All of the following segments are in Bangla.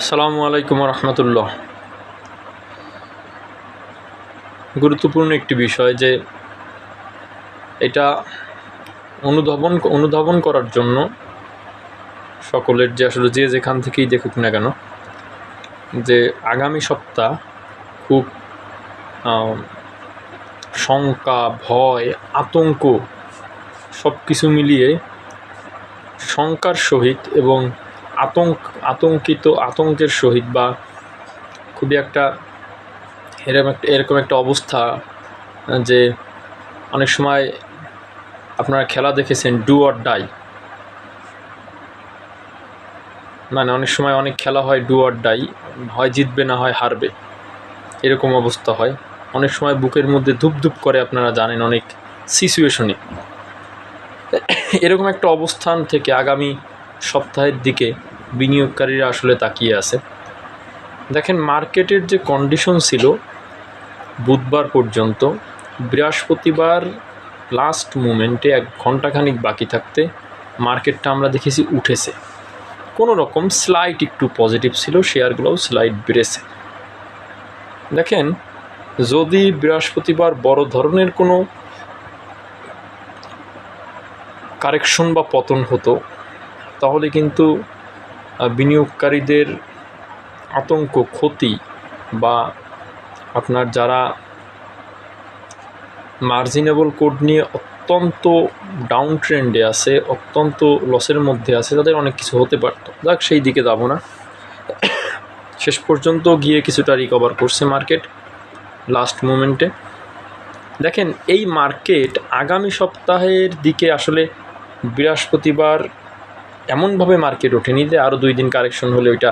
আসসালামু আলাইকুম রহমতুল্লাহ। গুরুত্বপূর্ণ একটি বিষয় যে এটা অনুধাবন অনুধাবন করার জন্য সকলের যে আসলে যে যেখান থেকেই দেখুক না কেন, যে আগামী সপ্তাহ খুব শঙ্কা, ভয়, আতঙ্ক সব কিছু মিলিয়ে শঙ্কার সহিত এবং আতঙ্ক, আতঙ্কিত, আতঙ্কের সহিত বা খুবই একটা এরকম একটা এরকম একটা অবস্থা যে অনেক সময় আপনারা খেলা দেখেছেন, ডু অর ডাই। মানে অনেক সময় অনেক খেলা হয়, ডু অর ডাই, হয় জিতবে না হয় হারবে। এরকম অবস্থা হয়। অনেক সময় বুকের মধ্যে ধুপ ধুপ করে আপনারা জানেন অনেক সিচুয়েশনে এরকম একটা অবস্থান থেকে আগামী সপ্তাহের দিকে বিনিয়োগকারীরা আসলে তাকিয়ে আছে। দেখেন, মার্কেটের যে কন্ডিশন ছিল বুধবার পর্যন্ত, বৃহস্পতিবার লাস্ট মুমেন্টে এক ঘন্টাখানিক বাকি থাকতে মার্কেটটা আমরা দেখেছি উঠেছে। কোনো রকম স্লাইট একটু পজিটিভ ছিল শেয়ারগুলোও স্লাইট বেড়েছে। দেখেন, যদি বৃহস্পতিবার বড় ধরনের কোনো কারেকশন বা পতন হতো তাহলে কিন্তু বিনিয়োগকারীদের আতঙ্ক, ক্ষতি বা আপনার যারা মার্জিনেবল কোড নিয়ে অত্যন্ত ডাউন ট্রেন্ডে আছে, অত্যন্ত লসের মধ্যে আছে, তাদের অনেক কিছু হতে পারত। যাক, সেই দিকে যাব না। শেষ পর্যন্ত গিয়ে কিছুটা রিকভার করছে মার্কেট লাস্ট মোমেন্টে দেখেন, এই মার্কেট আগামী সপ্তাহের দিকে আসলে বৃহস্পতিবার এমনভাবে মার্কেট ওঠেনি যে আরও দুই দিন কারেকশন হলে ওইটা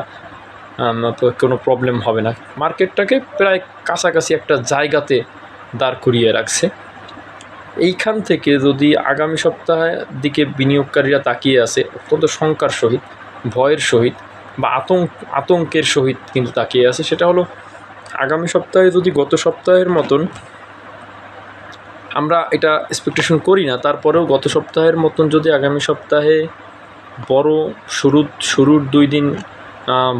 কোনো প্রবলেম হবে না। মার্কেটটাকে প্রায় কাছাকাছি একটা জায়গাতে দাঁড় করিয়ে রাখছে। এইখান থেকে যদি আগামী সপ্তাহের দিকে বিনিয়োগকারীরা তাকিয়ে আছে, অত্যন্ত শঙ্কার সহিত, ভয়ের সহিত বা আতঙ্ক, আতঙ্কের সহিত কিন্তু তাকিয়ে আছে। সেটা হলো, আগামী সপ্তাহে যদি গত সপ্তাহের মতন আমরা এটা এক্সপেকটেশন করি না, তারপরেও গত সপ্তাহের মতন যদি আগামী সপ্তাহে বড় শুরু, শুরুর দুই দিন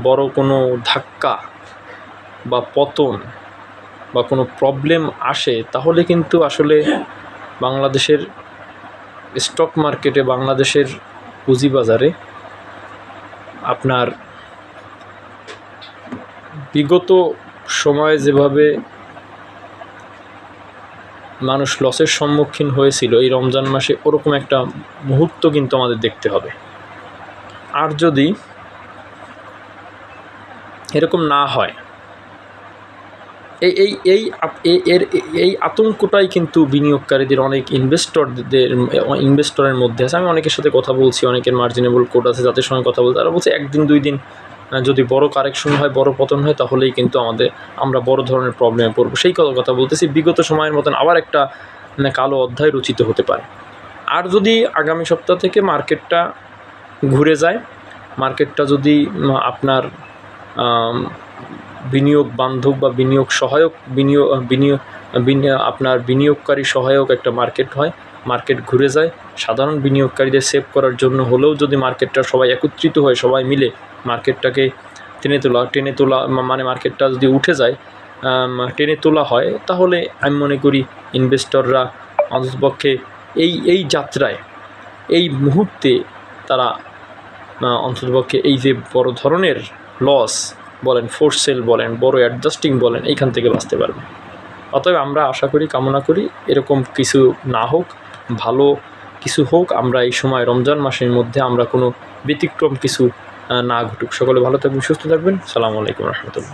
বড় কোনো ধাক্কা বা পতন বা কোনো প্রবলেম আসে, তাহলে কিন্তু আসলে বাংলাদেশের স্টক মার্কেটে বাংলাদেশের পুঁজিবাজারে আপনার বিগত সময়ে যেভাবে মানুষ লসের সম্মুখীন হয়েছিল, এই রমজান মাসে ওরকম একটা মুহূর্ত কিন্তু আমাদের দেখতে হবে। আর যদি এরকম না হয় এই এই এই এর এই আতঙ্কটাই কিন্তু বিনিয়োগকারীদের অনেক ইনভেস্টরদের ইনভেস্টরের মধ্যে আছে। আমি অনেকের সাথে কথা বলছি অনেকের মার্জিনেবল কোড আছে যাদের সঙ্গে কথা বলতে। তারা বলছে একদিন দুই দিন যদি বড় কারেকশন হয় বড় পতন হয় তাহলেই কিন্তু আমাদের আমরা বড় ধরনের প্রবলেমে পড়ব। সেই কথা কথা বলতেছি। বিগত সময়ের মতন আবার একটা মানে, কালো অধ্যায় রচিত হতে পারে। আর যদি আগামী সপ্তাহ থেকে মার্কেটটা ঘুরে যায়। মার্কেটটা যদি আপনার বিনিয়োগ বান্ধব বা বিনিয়োগ সহায়ক বিনিয়োগ বিনিয়োগ বিনি- আপনার বিনিয়োগকারী সহায়ক একটা মার্কেট হয়, মার্কেট ঘুরে যায়। সাধারণ বিনিয়োগকারীদের সেভ করার জন্য হলেও যদি মার্কেটটা সবাই একত্রিত হয়, সবাই মিলে মার্কেটটাকে টেনে তোলা টেনে তোলা মানে মার্কেটটা যদি উঠে যায় টেনে তোলা হয়, তাহলে আমি মনে করি ইনভেস্টররা অন্ততপক্ষে এই এই যাত্রায়, এই মুহূর্তে তারা অন্ততপক্ষে এই যে বড় ধরনের লস বলেন ফোর্স সেল বলেন, বড় অ্যাডজাস্টিং বলেন, এইখান থেকে বাঁচতে পারবে। অতএব আমরা আশা করি, কামনা করি, এরকম কিছু না হোক, ভালো কিছু হোক, আমরা এই সময় রমজান মাসের মধ্যে আমরা কোনো ব্যতিক্রম কিছু না ঘটুক। সকলে ভালো থাকবেন, সুস্থ থাকবেন। সালামু আলাইকুম রহমতুল্লাহ।